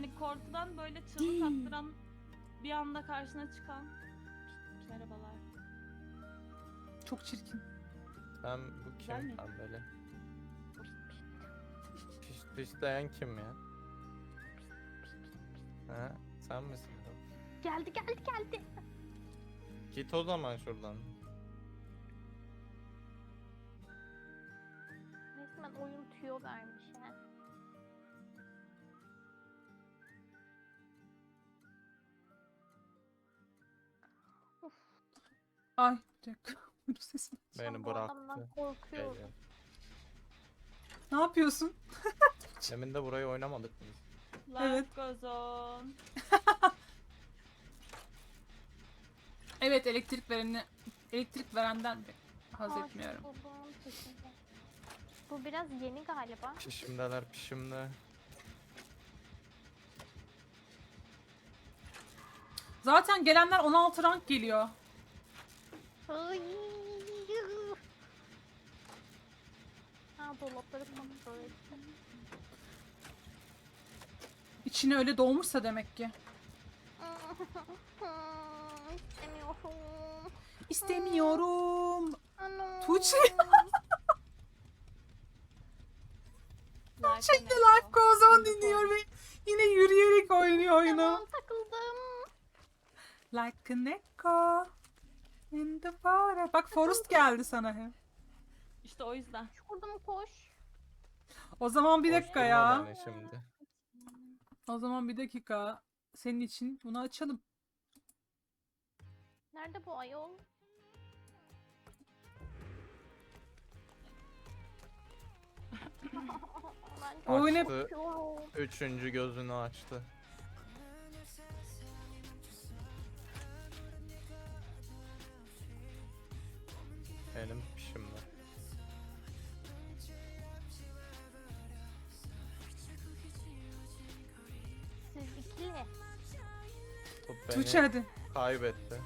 Yani korkudan böyle çığlık attıran bir anda karşına çıkan merhabalar. Çok çirkin. Ben bu Güzel kim? mi? Ben böyle. Piş, pişleyen kim ya? Ha? Sen misin? Geldi geldi geldi. Git o zaman şuradan. Resmen oyun tüyo vermiş Ay bir dakika. Ben Beni bıraktı. korkuyorum. Ne yapıyorsun? Demin de burayı oynamadık biz. Life Evet. goes on. Evet elektrik vereni elektrik verenden haz Aa, etmiyorum. Bu biraz yeni galiba. Pişimdeler pişimde. Zaten gelenler 16 rank geliyor. Ay. Ha dolapları kontrol ettim. İçine öyle dolmuşsa demek ki. İstemiyorum. İstemiyorum. Tuğçe. Life Şimdi and Life echo. Goes On dinliyor ve yine yürüyerek oynuyor oyunu. Tamam takıldım. Like an echo in the forest. Bak Forest geldi sana hem. İşte o yüzden. Şuradan koş. O zaman bir dakika ya. beni şimdi. O zaman bir dakika. Senin için bunu açalım. Nerede bu ayol? ben çok Oyun hep- korkuyorum. Üçüncü gözünü açtı. Bu beni Tuğçe hadi. kaybetti.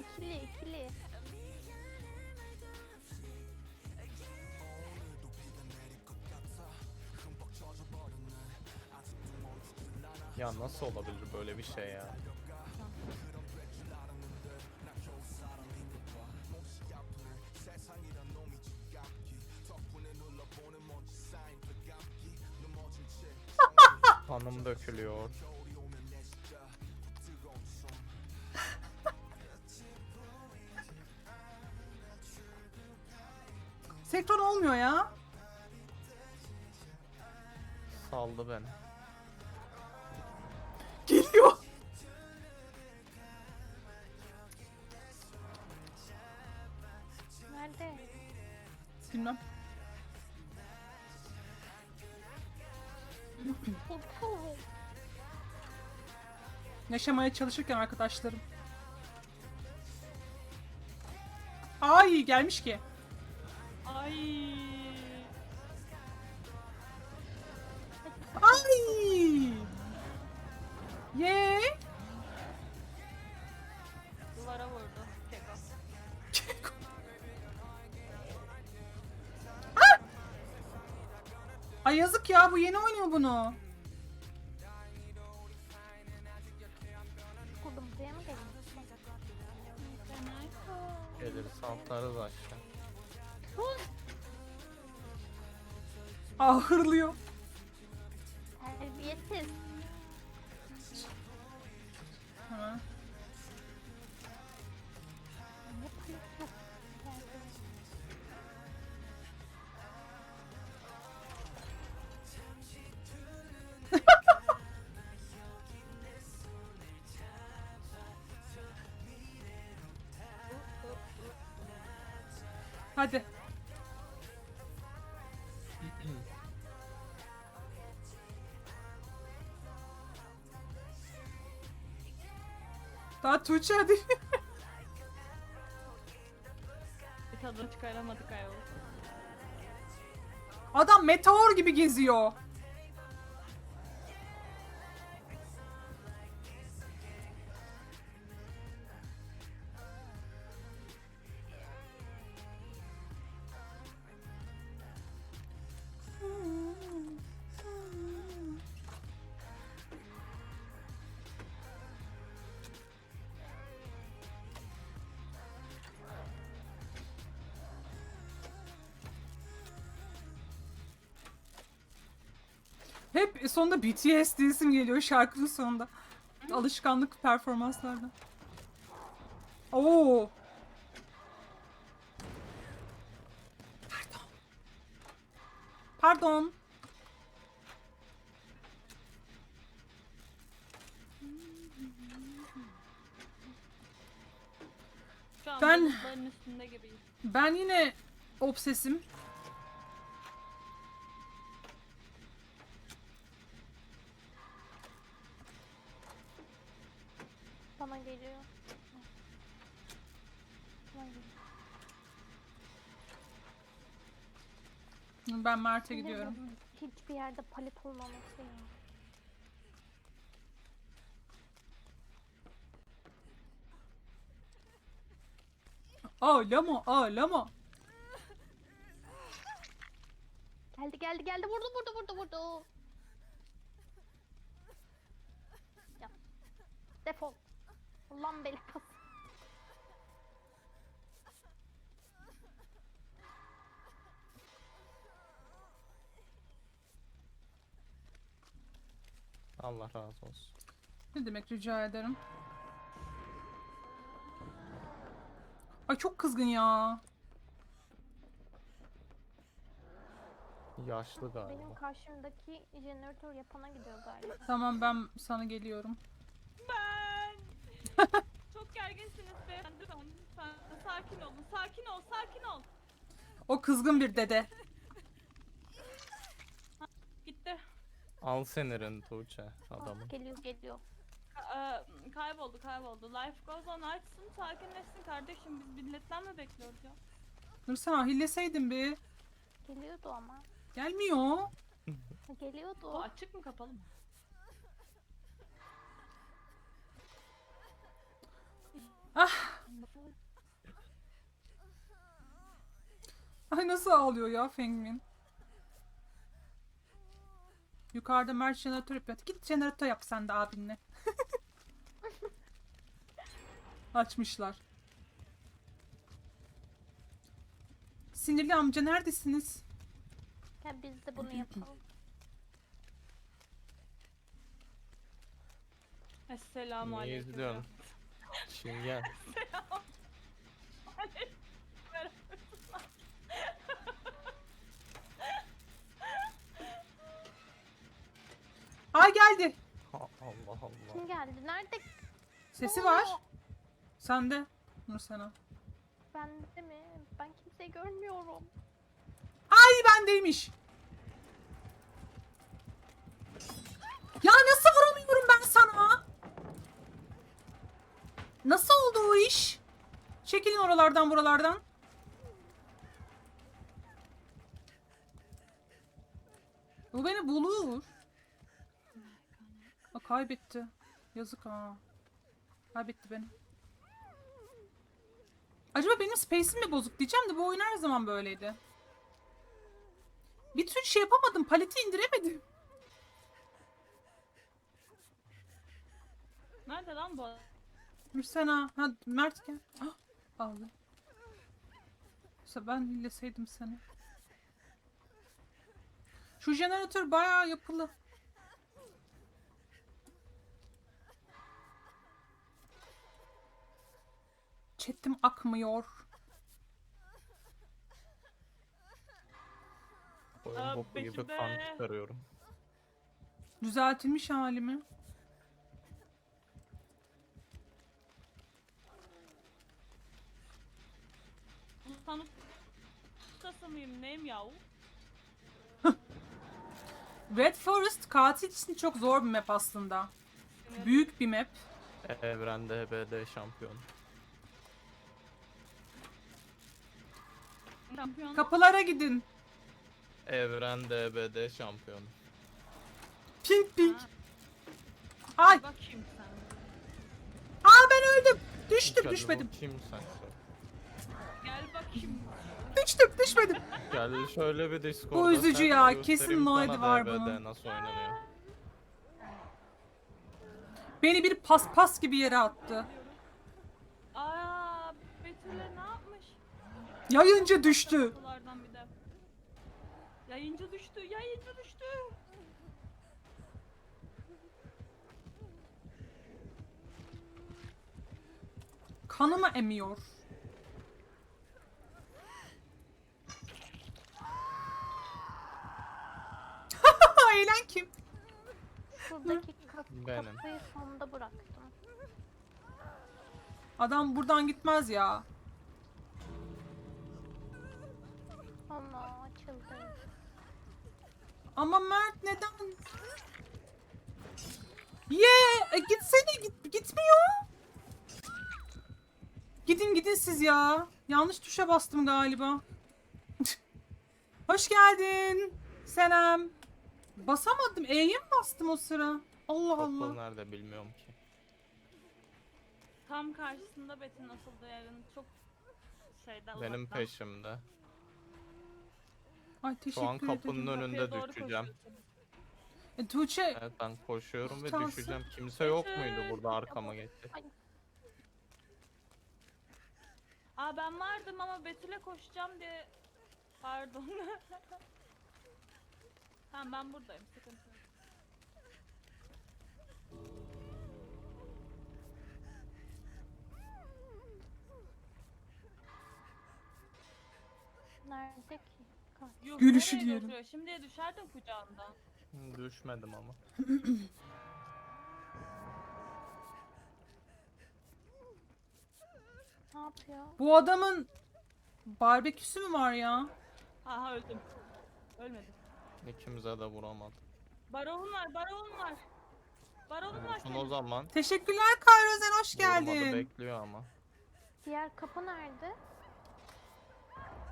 İkili ikili. Ya nasıl olabilir böyle bir şey ya? Kanım dökülüyor. Senkron olmuyor ya. Saldı beni. Geliyor. Nerede? Bilmem. Yaşamaya çalışırken arkadaşlarım. Ay gelmiş ki. Ay. Ay. Ye. Duvara vurdu. Keko. Ay yazık ya bu yeni oynuyor bunu. Aa hırlıyor. Daha Tuğçe hadi. Bir tadını çıkaramadık ayol. Adam meteor gibi geziyor. Hep sonunda BTS diyesim geliyor şarkının sonunda. Alışkanlık performanslarda. Oo. Pardon. Pardon. Ben-. Ben yine obsesim. Bana geliyor. Ben Mert'e gidiyorum. Hiçbir yerde palet olmaması ya. Ağlama ağlama. Geldi geldi geldi vurdu vurdu vurdu vurdu. Ya. Defol. Ulan belası. Allah razı olsun. Ne demek rica ederim. Ay çok kızgın ya. Yaşlı galiba. Benim karşımdaki jeneratör yapana gidiyor galiba. Tamam ben sana geliyorum. Ben. Çok gerginsiniz beyefendi. Lütfen, sakin olun. Sakin ol, sakin ol. O kızgın bir dede. Gitti. Al senirin Tuğçe adamın. Geliyor geliyor. Ka- e, kayboldu, kayboldu. Life goes on. Açsın, sakinleşsin kardeşim. Biz milletten mi bekliyoruz ya? Nursana hilleseydin bir. Geliyordu ama. Gelmiyor. Geliyordu. açık mı kapalı mı? Ay nasıl ağlıyor ya Fengmin. Yukarıda Mert jeneratör yapıyor. Git jeneratör yap sen de abinle. Açmışlar. Sinirli amca neredesiniz? Gel biz de bunu yapalım. Esselamu Niye aleyküm. izliyorsun? Çingen. Ay geldi. Ha, Allah Allah. Kim geldi? Nerede? Sesi Oo, var. Sende. Nursana. Bende mi? Ben kimseyi görmüyorum. Ay bendeymiş. Ya nasıl vuramıyorum ben sana? Nasıl oldu o iş? Çekilin oralardan buralardan. Bu beni bulur. Aa, kaybetti. Yazık ha. Kaybetti beni. Acaba benim space'im mi bozuk diyeceğim de bu oyun her zaman böyleydi. Bir türlü şey yapamadım. Paleti indiremedim. Nerede lan bu? Mürsena. Ha Mert gel. Ah, aldı. İşte ben hilleseydim seni. Şu jeneratör bayağı yapılı. Çetim akmıyor. Oyun boku gibi kan çıkarıyorum. Düzeltilmiş halimi. Utanıp ustası mıyım neyim yahu? Red Forest katil için çok zor bir map aslında. Büyük bir map. Evrende HBD şampiyon. Şampiyon. Kapılara gidin. Evrende HBD şampiyon. Pink pink. Ha. Ay. Bakayım sen. Aa ben öldüm. Düştüm Gel, düşmedim. Kim sen? Düştüm düşmedim. Geldi şöyle bir Discord'da. Bu üzücü ya, kesin sana var DBD bunun. Nasıl oynanıyor? Beni bir paspas gibi yere attı. Aa, Betül'e ne yapmış? Yayınca düştü. Kapılardan. Yayıncı düştü, yayıncı düştü. Kanımı emiyor. Eğlen kim? Şuradaki kap Benim. kapıyı sonda bıraktım. Adam buradan gitmez ya. Ama açıldı. Ama Mert neden? Ye, e, gitsene git gitmiyor. Gidin gidin siz ya. Yanlış tuşa bastım galiba. Hoş geldin. Selam. Basamadım. E'ye mi bastım o sıra? Allah Allah. nerede bilmiyorum ki. Tam karşısında Betin asıldı yarın. Çok şeyde Benim uzaktan. peşimde. Ay teşekkür Şu an kapının ederim. önünde Kapıya doğru düşeceğim. koşuyorsun. E, Tuğçe Evet ben koşuyorum ve düşeceğim. Kimse yok muydu burada arkama geçti? Aa ben vardım ama Betül'e koşacağım diye. Pardon. tamam ben buradayım. Sıkıntı yok. Nerede ki? Yuh, Gülüşü nereye diyelim. götürüyor? Şimdiye düşerdin kucağından. Hı, Düşmedim ama. Ne yapıyor? bu adamın barbeküsü mü var ya? Aha öldüm. Ölmedim. İkimize de vuramadı. Baron var, baron var. Baron var Olsun o senin. zaman. Teşekkürler Kayrozen hoş Vurmadı geldin. bekliyor ama. Diğer kapı nerede?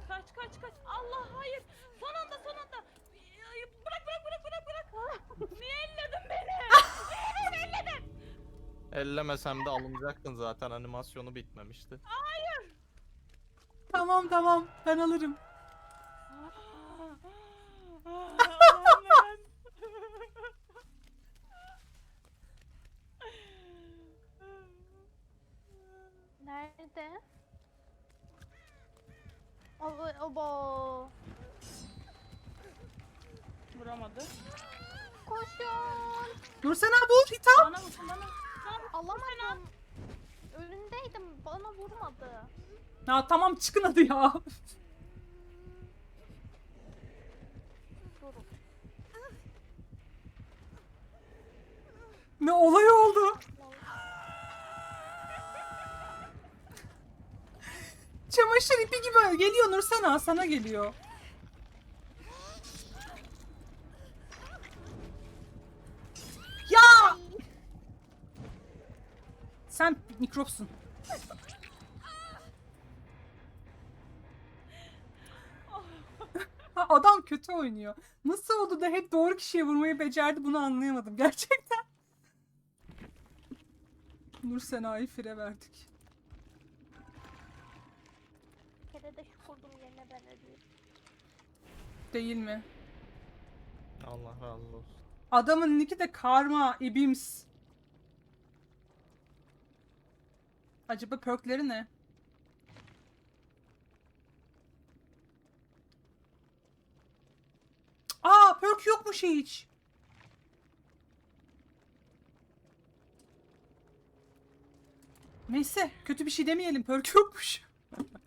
Kaç kaç kaç. Allah hayır. Son anda son anda. Ay, Bırak bırak bırak bırak bırak. Niye elledin beni? Niye elledin? Ellemesem de alınacaktın zaten animasyonu bitmemişti. Tamam tamam ben alırım. Aman. Nerede? Obo, obo. Vuramadı. Koşun. Nursena bul hitap. Bana vursun bana. Bana Alamadım. Önündeydim. Bana vurmadı. Ya tamam çıkın hadi ya. Ne olay oldu. Çamaşır ipi gibi geliyor Nursena sana geliyor. Ya sen mikropsun. Adam kötü oynuyor. Nasıl oldu da hep doğru kişiye vurmayı becerdi bunu anlayamadım gerçekten. Nur Sena'yı fire verdik. Bir kere de şu kurdum yerine ben öleyim. Değil mi? Allah razı olsun. Adamın nicki de Karma Ibims. Acaba perkleri ne? Aa perk yokmuş hiç. Neyse kötü bir şey demeyelim perk yokmuş.